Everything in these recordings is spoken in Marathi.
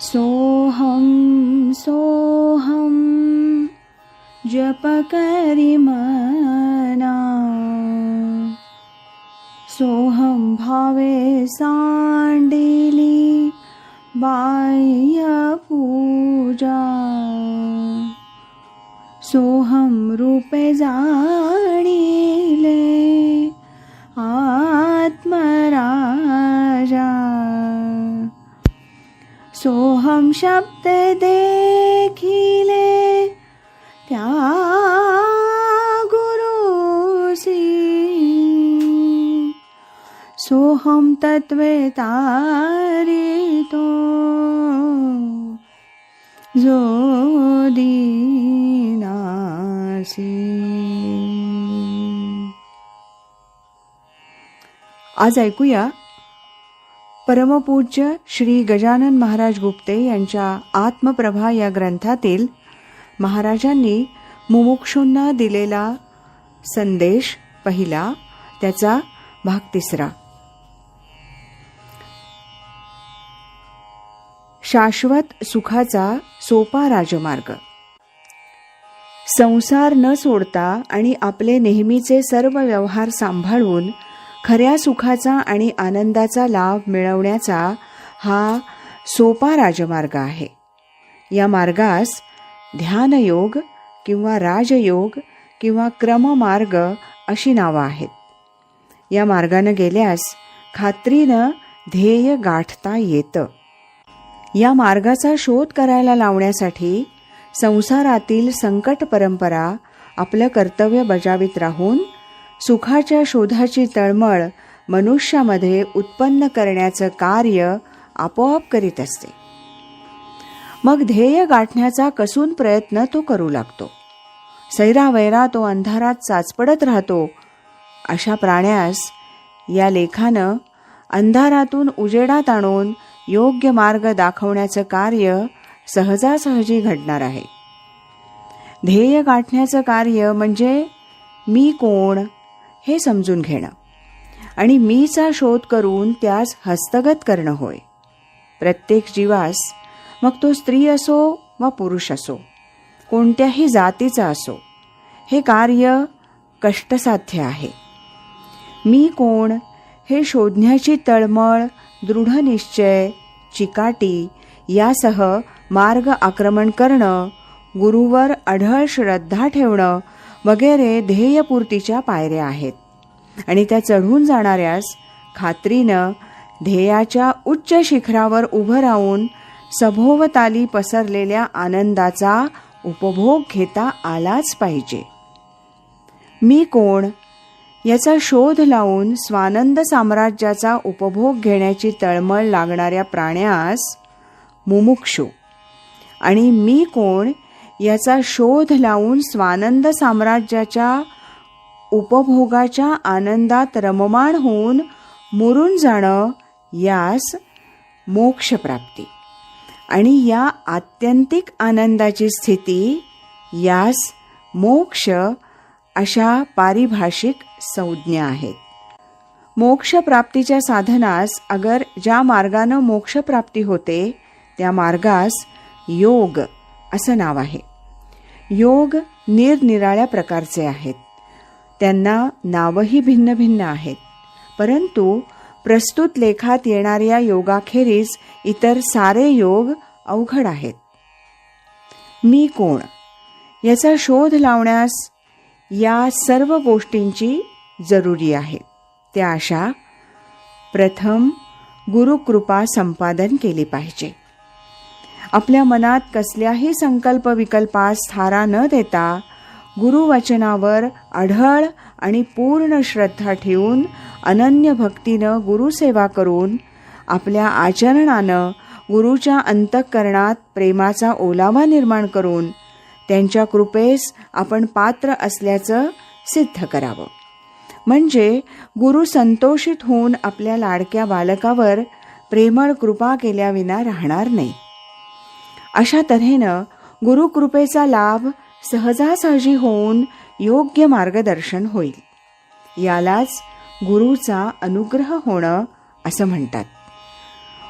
सोऽहं सोऽहं जपकरिमना। सोऽहं भावे सांडिली बाह्यपूजा। सोऽहं रूपे जाणिले आत्मराजा सोऽहं शब्द देखिले त्या गुरुसी सोहम तत्वे तारितो जो दीनासी आज ऐकूया परमपूज्य श्री गजानन महाराज गुप्ते यांच्या आत्मप्रभा या ग्रंथातील महाराजांनी मुमुक्षूंना दिलेला संदेश पहिला त्याचा भाग तिसरा. शाश्वत सुखाचा सोपा राजमार्ग. संसार न सोडता आणि आपले नेहमीचे सर्व व्यवहार सांभाळून खऱ्या सुखाचा आणि आनंदाचा लाभ मिळवण्याचा हा सोपा राजमार्ग आहे. या मार्गास ध्यानयोग किंवा राजयोग किंवा क्रममार्ग अशी नावं आहेत. या मार्गानं गेल्यास खात्रीनं ध्येय गाठता येतं. या मार्गाचा शोध करायला लावण्यासाठी संसारातील संकट परंपरा आपलं कर्तव्य बजावित राहून सुखाच्या शोधाची तळमळ मनुष्यामध्ये उत्पन्न करण्याचं कार्य आपोआप करीत असते. मग ध्येय गाठण्याचा कसून प्रयत्न तो करू लागतो. सैरावैरा तो अंधारात चाचपडत राहतो. अशा प्राण्यास या लेखानं अंधारातून उजेडात आणून योग्य मार्ग दाखवण्याचं कार्य सहजासहजी घडणार आहे. ध्येय गाठण्याचं कार्य म्हणजे मी कोण हे समजून घेणं. आणि मीचा शोध करून त्यास हस्तगत करणं होय. प्रत्येक जीवास मग तो स्त्री असो वा पुरुष असो कोणत्याही जातीचा असो हे कार्य कष्टसाध्य आहे. मी कोण हे शोधण्याची तळमळ दृढनिश्चय चिकाटी यासह मार्ग आक्रमण करणं गुरुवर अढळ श्रद्धा ठेवणं वगैरे ध्येयपूर्तीच्या पायऱ्या आहेत. आणि त्या चढून जाणाऱ्यास खात्रीनं ध्येयाच्या उच्च शिखरावर उभं राहून सभोवताली पसरलेल्या आनंदाचा उपभोग घेता आलाच पाहिजे. मी कोण? याचा शोध लावून स्वानंद साम्राज्याचा उपभोग घेण्याची तळमळ लागणाऱ्या प्राण्यास मुमुक्षू. आणि मी कोण? याचा शोध लावून स्वानंद साम्राज्याच्या उपभोगाच्या आनंदात रममाण होऊन मुरून जाणं यास मोक्षप्राप्ती. आणि या आत्यंतिक आनंदाची स्थिती यास मोक्ष अशा पारिभाषिक संज्ञा आहेत. मोक्षप्राप्तीच्या साधनास अगर ज्या मार्गानं मोक्षप्राप्ती होते त्या मार्गास योग असं नाव आहे. योग निरनिराळ्या प्रकारचे आहेत. त्यांना नावही भिन्न भिन्न आहेत. परंतु प्रस्तुत लेखात येणाऱ्या योगाखेरीज इतर सारे योग अवघड आहेत. मी कोण? याचा शोध लावण्यास या सर्व गोष्टींची जरुरी आहे. त्या अशा प्रथम गुरुकृपा संपादन केली पाहिजे. आपल्या मनात कसल्याही संकल्प विकल्पास थारा न देता गुरुवचनावर आढळ आणि पूर्ण श्रद्धा ठेवून अनन्य भक्तीनं गुरुसेवा करून आपल्या आचरणानं गुरुच्या अंतःकरणात प्रेमाचा ओलावा निर्माण करून त्यांच्या कृपेस आपण पात्र असल्याचं सिद्ध करावं. म्हणजे गुरु संतोषित होऊन आपल्या लाडक्या बालकावर प्रेमळ कृपा केल्याविना राहणार नाही. अशा तऱ्हेनं गुरुकृपेचा लाभ सहजासहजी होऊन योग्य मार्गदर्शन होईल. यालाच गुरुचा अनुग्रह होणं असं म्हणतात.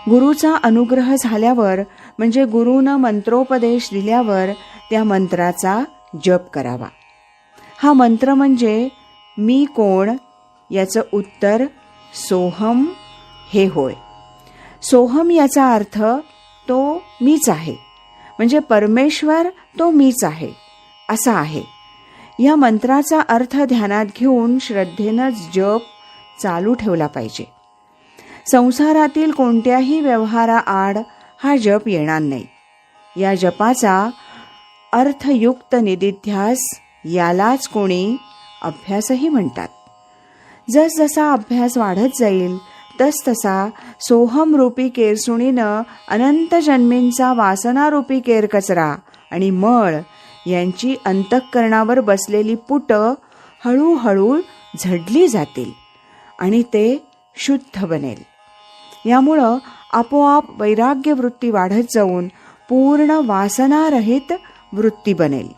गुरुचा अनुग्रह झाल्यावर म्हणजे गुरुनं मंत्रोपदेश दिल्यावर त्या मंत्राचा जप करावा. हा मंत्र म्हणजे मी कोण याचं उत्तर सोहम हे होय. सोहम याचा अर्थ तो मीच आहे. म्हणजे परमेश्वर तो मीच आहे असा आहे. या मंत्राचा अर्थ ध्यानात घेऊन श्रद्धेनंच जप चालू ठेवला पाहिजे. संसारातील कोणत्याही व्यवहाराआड हा जप येणार नाही. या जपाचा अर्थयुक्त निदिध्यास यालाच कोणी अभ्यासही म्हणतात. जसजसा अभ्यास वाढत जाईल तसतसा सोहमरूपी केरसुणीनं अनंत जन्मींचा वासनारूपी केरकचरा आणि मळ यांची अंतःकरणावर बसलेली पुट हळूहळू झडली जातील आणि ते शुद्ध बनेल. यामुळं आपोआप वैराग्य वृत्ती वाढत जाऊन पूर्ण वासनारहित वृत्ती बनेल.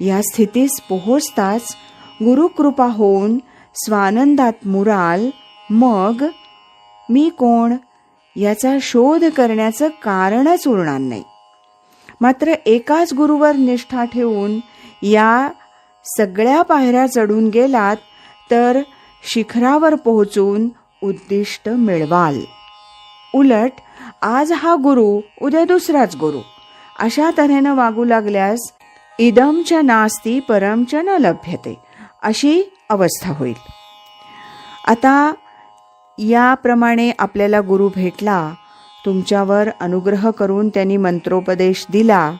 या स्थितीस पोहोचताच गुरुकृपा होऊन स्वानंदात मुराल मग मी कोण याचा शोध करण्याचं कारणच उरणार नाही. मात्र एकाच गुरुवर निष्ठा ठेवून या सगळ्या पायऱ्या चढून गेलात तर शिखरावर पोहोचून उद्दिष्ट मिळवाल. उलट आज हा गुरु उद्या दुसराच गुरु. अशा तऱ्हेनं वागू लागल्यास इदमच नास्ती परमच न लभ्यते अशी अवस्था होईल. आता याप्रमाणे आपल्याला गुरु भेटला तुमच्यावर अनुग्रह करून त्यांनी मंत्रोपदेश दिला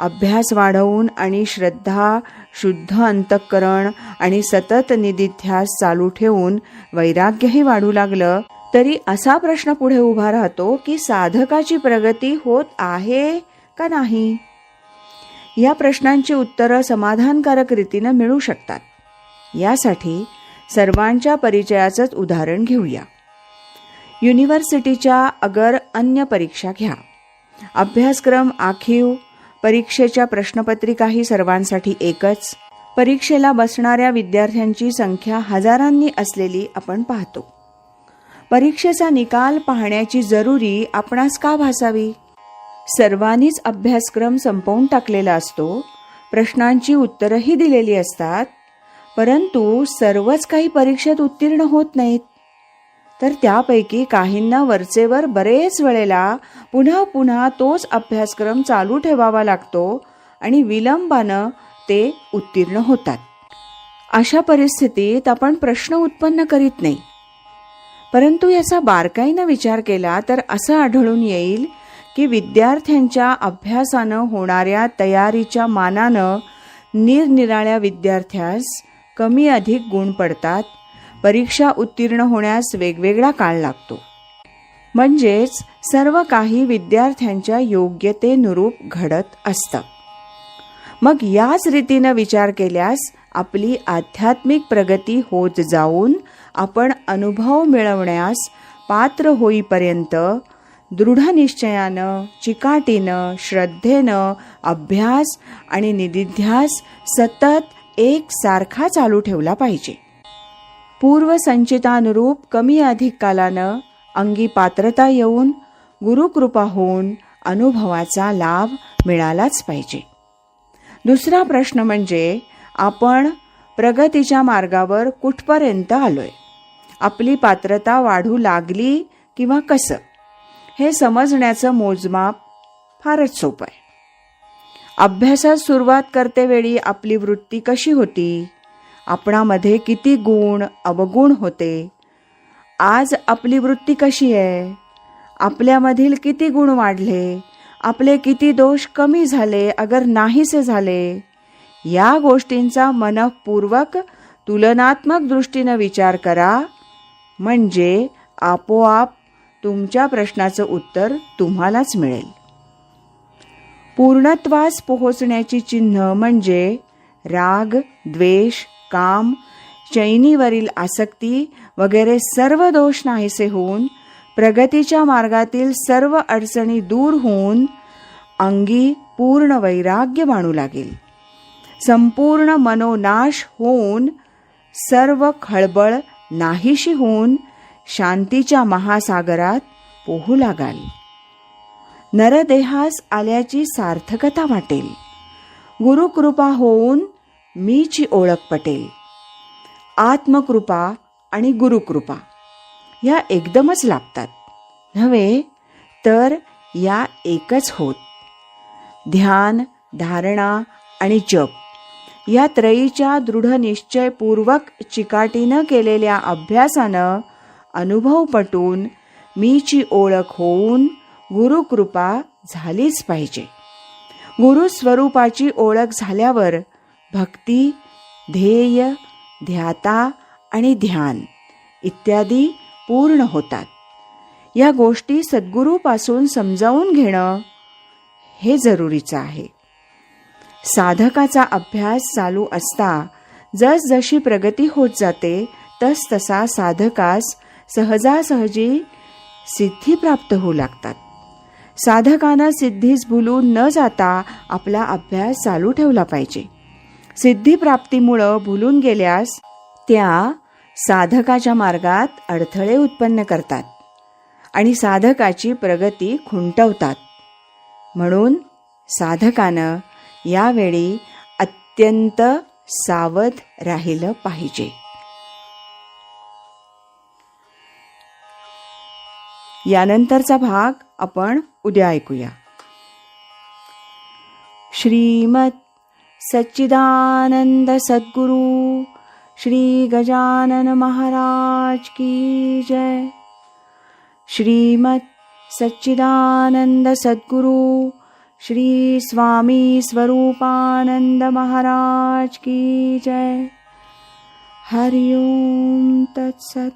अभ्यास वाढवून आणि श्रद्धा शुद्ध अंतःकरण आणि सतत निदिध्यास चालू ठेवून वैराग्यही वाढू लागलं तरी असा प्रश्न पुढे उभा राहतो की साधकाची प्रगती होत आहे का नाही? या प्रश्नांची उत्तरं समाधानकारक रीतीनं मिळू शकतात. यासाठी सर्वांच्या परिचयाचंच उदाहरण घेऊया. युनिव्हर्सिटीच्या अगर अन्य परीक्षा घ्या. अभ्यासक्रम आखीव परीक्षेच्या प्रश्नपत्रिकाही सर्वांसाठी एकच. परीक्षेला बसणाऱ्या विद्यार्थ्यांची संख्या हजारांनी असलेली आपण पाहतो. परीक्षेचा निकाल पाहण्याची जरुरी आपणास का भासावी? सर्वांनीच अभ्यासक्रम संपवून टाकलेला असतो प्रश्नांची उत्तरंही दिलेली असतात परंतु सर्वच काही परीक्षेत उत्तीर्ण होत नाहीत. तर त्यापैकी काहींना वरचेवर बरेच वेळेला पुन्हा पुन्हा तोच अभ्यासक्रम चालू ठेवावा लागतो आणि विलंबानं ते उत्तीर्ण होतात. अशा परिस्थितीत आपण प्रश्न उत्पन्न करीत नाही. परंतु याचा बारकाईनं विचार केला तर असं आढळून येईल की विद्यार्थ्यांच्या अभ्यासानं होणाऱ्या तयारीच्या मानानं निरनिराळ्या विद्यार्थ्यास कमी अधिक गुण पडतात परीक्षा उत्तीर्ण होण्यास वेगवेगळा काळ लागतो. म्हणजेच सर्व काही विद्यार्थ्यांच्या योग्यतेनुरूप घडत असतं. मग याच रीतीनं विचार केल्यास आपली आध्यात्मिक प्रगती होत जाऊन आपण अनुभव मिळवण्यास पात्र होईपर्यंत दृढ निश्चयानं चिकाटीनं श्रद्धेनं अभ्यास आणि निदिध्यास सतत एक सारखा चालू ठेवला पाहिजे. पूर्वसंचितानुरूप कमी अधिक कालानं अंगी पात्रता येऊन गुरुकृपा होऊन अनुभवाचा लाभ मिळालाच पाहिजे. दुसरा प्रश्न म्हणजे आपण प्रगतीच्या मार्गावर कुठपर्यंत आलोय? आपली पात्रता वाढू लागली किंवा कसं? हे समजण्याचं मोजमाप फारच सोपं आहे. अभ्यासात सुरुवात करतेवेळी आपली वृत्ती कशी होती? आपणामध्ये किती गुण अवगुण होते. आज आपली वृत्ती कशी आहे? आपल्यामधील किती गुण वाढले? आपले किती दोष कमी झाले अगर नाहीसे झाले? या गोष्टींचा मनपूर्वक तुलनात्मक दृष्टीनं विचार करा. म्हणजे आपोआप तुमच्या प्रश्नाचं उत्तर तुम्हालाच मिळेल. पूर्णत्वास पोहोचण्याची चिन्ह म्हणजे राग द्वेष काम चैनीवरील आसक्ती वगैरे सर्व दोष नाहीसे होऊन प्रगतीच्या मार्गातील सर्व अडचणी दूर होऊन अंगी पूर्ण वैराग्य मानू लागेल. संपूर्ण मनोनाश होऊन सर्व खळबळ नाहीशी होऊन शांतीच्या महासागरात पोहू लागाल. नरदेहास आल्याची सार्थकता वाटेल. गुरुकृपा होऊन मीची ओळख पटेल. आत्मकृपा आणि गुरुकृपा या एकदमच लाभतात. नव्हे तर या एकच होत. ध्यान धारणा आणि जप या त्रयीच्या दृढ निश्चयपूर्वक चिकाटीनं केलेल्या अभ्यासानं अनुभव पटून मीची ओळख होऊन गुरुकृपा झालीच पाहिजे. गुरुस्वरूपाची ओळख झाल्यावर भक्ती ध्येय ध्याता आणि ध्यान इत्यादी पूर्ण होतात. या गोष्टी सद्गुरूपासून समजावून घेणं हे जरुरीचं आहे. साधकाचा अभ्यास चालू असता जसजशी प्रगती होत जाते तस तसा साधकास सहजासहजी सिद्धी प्राप्त होऊ लागतात. साधकानं सिद्धीस भुलून न जाता आपला अभ्यास चालू ठेवला पाहिजे. सिद्धीप्राप्तीमुळं भुलून गेल्यास त्या साधकाच्या मार्गात अडथळे उत्पन्न करतात आणि साधकाची प्रगती खुंटवतात. म्हणून साधकानं यावेळी अत्यंत सावध राहिलं पाहिजे. यानंतरचा भाग आपण उद्या ऐकूया. श्रीमत सच्चिदानंद सद्गुरु श्री गजानन महाराज की जय। श्रीमत सच्चिदानंद सद्गुरु श्री स्वामी स्वरूपानंद महाराज की जय। हरिओम तत्सत